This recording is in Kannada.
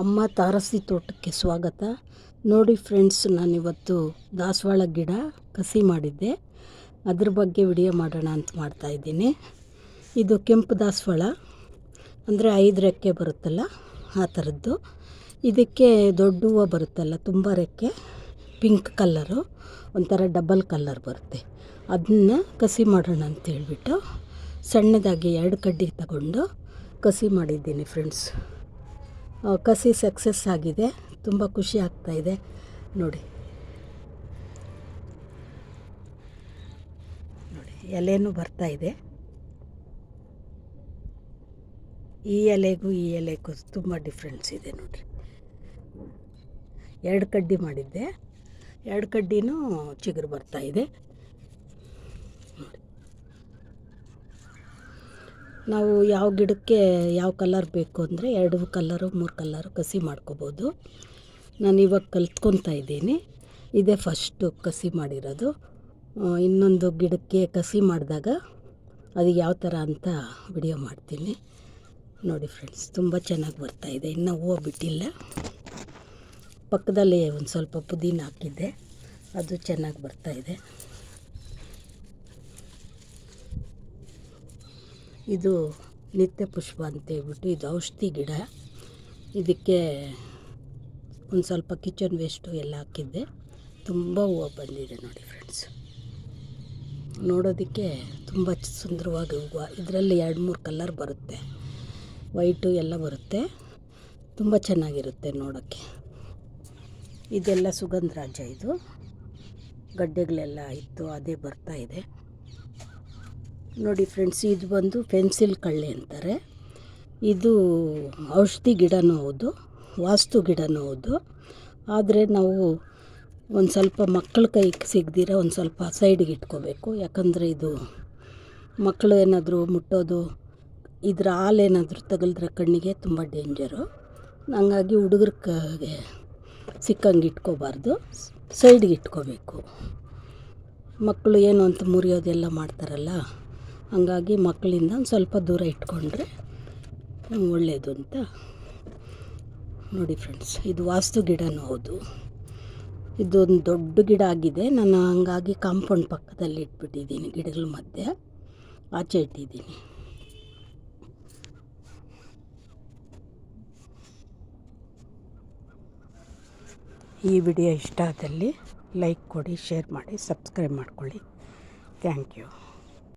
ಅಮ್ಮ ತಾರಸಿ ತೋಟಕ್ಕೆ ಸ್ವಾಗತ. ನೋಡಿ ಫ್ರೆಂಡ್ಸ್ ನಾನಿವತ್ತು ದಾಸವಾಳ ಗಿಡ ಕಸಿ ಮಾಡಿದ್ದೆ. ಅದ್ರ ಬಗ್ಗೆ ವಿಡಿಯೋ ಮಾಡೋಣ ಅಂತ ಮಾಡ್ತಾಯಿದ್ದೀನಿ ಇದು ಕೆಂಪು ದಾಸವಾಳ. ಅಂದರೆ ಐದು ರೆಕ್ಕೆ ಬರುತ್ತಲ್ಲ ಆ ಥರದ್ದು ಇದಕ್ಕೆ ದೊಡ್ಡ ಹೂವು ಬರುತ್ತಲ್ಲ, ತುಂಬ ರೆಕ್ಕೆ ಪಿಂಕ್ ಕಲ್ಲರು ಒಂಥರ ಡಬಲ್ ಕಲ್ಲರ್ ಬರುತ್ತೆ. ಅದನ್ನ ಕಸಿ ಮಾಡೋಣ ಅಂತ ಹೇಳಿಬಿಟ್ಟು ಸಣ್ಣದಾಗಿ ಎರಡು ಕಡ್ಡಿ ತಗೊಂಡು ಕಸಿ ಮಾಡಿದ್ದೀನಿ ಫ್ರೆಂಡ್ಸ್ ಕಸಿ ಸಕ್ಸಸ್ ಆಗಿದೆ. ತುಂಬ ಖುಷಿ ಆಗ್ತಾ ಇದೆ. ನೋಡಿ. ನೋಡಿ, ಎಲೆನೂ ಇದೆ. ಈ ಎಲೆಗೂ ಈ ಎಲೆಗೂ ತುಂಬ ಡಿಫ್ರೆನ್ಸ್ ಇದೆ ನೋಡಿ ಎರಡು ಕಡ್ಡಿ ಮಾಡಿದ್ದೆ. ಎರಡು ಕಡ್ಡಿನೂ ಚಿಗುರು ಬರ್ತಾಯಿದೆ ನಾವು ಯಾವ ಗಿಡಕ್ಕೆ ಯಾವ ಕಲರ್ ಬೇಕು ಅಂದರೆ ಎರಡು ಕಲ್ಲರು ಮೂರು ಕಲ್ಲರು ಕಸಿ ಮಾಡ್ಕೋಬೋದು. ನಾನು ಇವಾಗ ಕಲ್ತ್ಕೊತಾ ಇದ್ದೀನಿ. ಇದೇ ಫಸ್ಟು ಕಸಿ ಮಾಡಿರೋದು. ಇನ್ನೊಂದು ಗಿಡಕ್ಕೆ ಕಸಿ ಮಾಡಿದಾಗ ಅದು ಯಾವ ಥರ ಅಂತ ವಿಡಿಯೋ ಮಾಡ್ತೀನಿ. ನೋಡಿ ಫ್ರೆಂಡ್ಸ್ ತುಂಬ ಚೆನ್ನಾಗಿ ಬರ್ತಾಯಿದೆ ಇನ್ನೂ ಹೂವು ಬಿಟ್ಟಿಲ್ಲ. ಪಕ್ಕದಲ್ಲಿ ಒಂದು ಸ್ವಲ್ಪ ಪುದೀನ ಹಾಕಿದ್ದೆ. ಅದು ಚೆನ್ನಾಗಿ ಬರ್ತಾಯಿದೆ ಇದು ನಿತ್ಯ ಪುಷ್ಪ ಅಂತೇಳ್ಬಿಟ್ಟು ಇದು ಔಷಧಿ ಗಿಡ. ಇದಕ್ಕೆ ಒಂದು ಸ್ವಲ್ಪ ಕಿಚನ್ ವೇಸ್ಟು ಎಲ್ಲ ಹಾಕಿದ್ದೆ. ತುಂಬ ಹೂವು ಬಂದಿದೆ ನೋಡಿ ಫ್ರೆಂಡ್ಸ್ ನೋಡೋದಕ್ಕೆ ತುಂಬ ಸುಂದರವಾಗಿ ಹೂವು. ಇದರಲ್ಲಿ ಎರಡು ಮೂರು ಕಲರ್ ಬರುತ್ತೆ. ವೈಟು ಎಲ್ಲ ಬರುತ್ತೆ. ತುಂಬ ಚೆನ್ನಾಗಿರುತ್ತೆ ನೋಡೋಕ್ಕೆ ಇದೆಲ್ಲ ಸುಗಂಧರಾಜ ಇದು. ಗಡ್ಡೆಗಳೆಲ್ಲ ಇತ್ತು, ಅದೇ ಬರ್ತಾ ಇದೆ. ನೋಡಿ ಫ್ರೆಂಡ್ಸ್, ಇದು ಬಂದು ಪೆನ್ಸಿಲ್ ಕಳ್ಳೆ ಅಂತಾರೆ. ಇದು ಔಷಧಿ ಗಿಡನೂ ಹೌದು, ವಾಸ್ತು ಗಿಡನೂ ಹೌದು. ಆದರೆ ನಾವು ಒಂದು ಸ್ವಲ್ಪ ಮಕ್ಕಳ ಕೈಗೆ ಸಿಗದಿರ ಒಂದು ಸ್ವಲ್ಪ ಸೈಡಿಗೆ ಇಟ್ಕೋಬೇಕು. ಯಾಕಂದರೆ ಇದು ಮಕ್ಕಳು ಏನಾದರೂ ಮುಟ್ಟೋದು, ಇದ್ರ ಹಾಲೇನಾದರೂ ತಗಲಿದ್ರೆ ಕಣ್ಣಿಗೆ ತುಂಬ ಡೇಂಜರು. ಹಂಗಾಗಿ ಹುಡುಗರ ಕಗೆ ಸಿಕ್ಕಂಗೆ ಇಟ್ಕೋಬಾರ್ದು. ಸೈಡ್ಗೆ ಇಟ್ಕೋಬೇಕು. ಮಕ್ಕಳು ಏನು ಅಂತ ಮುರಿಯೋದೆಲ್ಲ ಮಾಡ್ತಾರಲ್ಲ ಹಂಗಾಗಿ ಮಕ್ಕಳಿಂದ ಒಂದು ಸ್ವಲ್ಪ ದೂರ ಇಟ್ಕೊಂಡ್ರೆ ಒಳ್ಳೆಯದು ಅಂತ. ನೋಡಿ ಫ್ರೆಂಡ್ಸ್ ಇದು ವಾಸ್ತು ಗಿಡನೂ ಹೌದು. ಇದೊಂದು ದೊಡ್ಡ ಗಿಡ ಆಗಿದೆ. ನಾನು ಹಂಗಾಗಿ ಕಾಂಪೌಂಡ್ ಪಕ್ಕದಲ್ಲಿ ಇಟ್ಬಿಟ್ಟಿದ್ದೀನಿ ಗಿಡಗಳ ಮಧ್ಯೆ. ಆಚೆ ಇಟ್ಟಿದ್ದೀನಿ. ಈ ವಿಡಿಯೋ ಇಷ್ಟ ಆದಲ್ಲಿ ಲೈಕ್ ಕೊಡಿ ಶೇರ್ ಮಾಡಿ ಸಬ್ಸ್ಕ್ರೈಬ್ ಮಾಡ್ಕೊಳ್ಳಿ. Thank you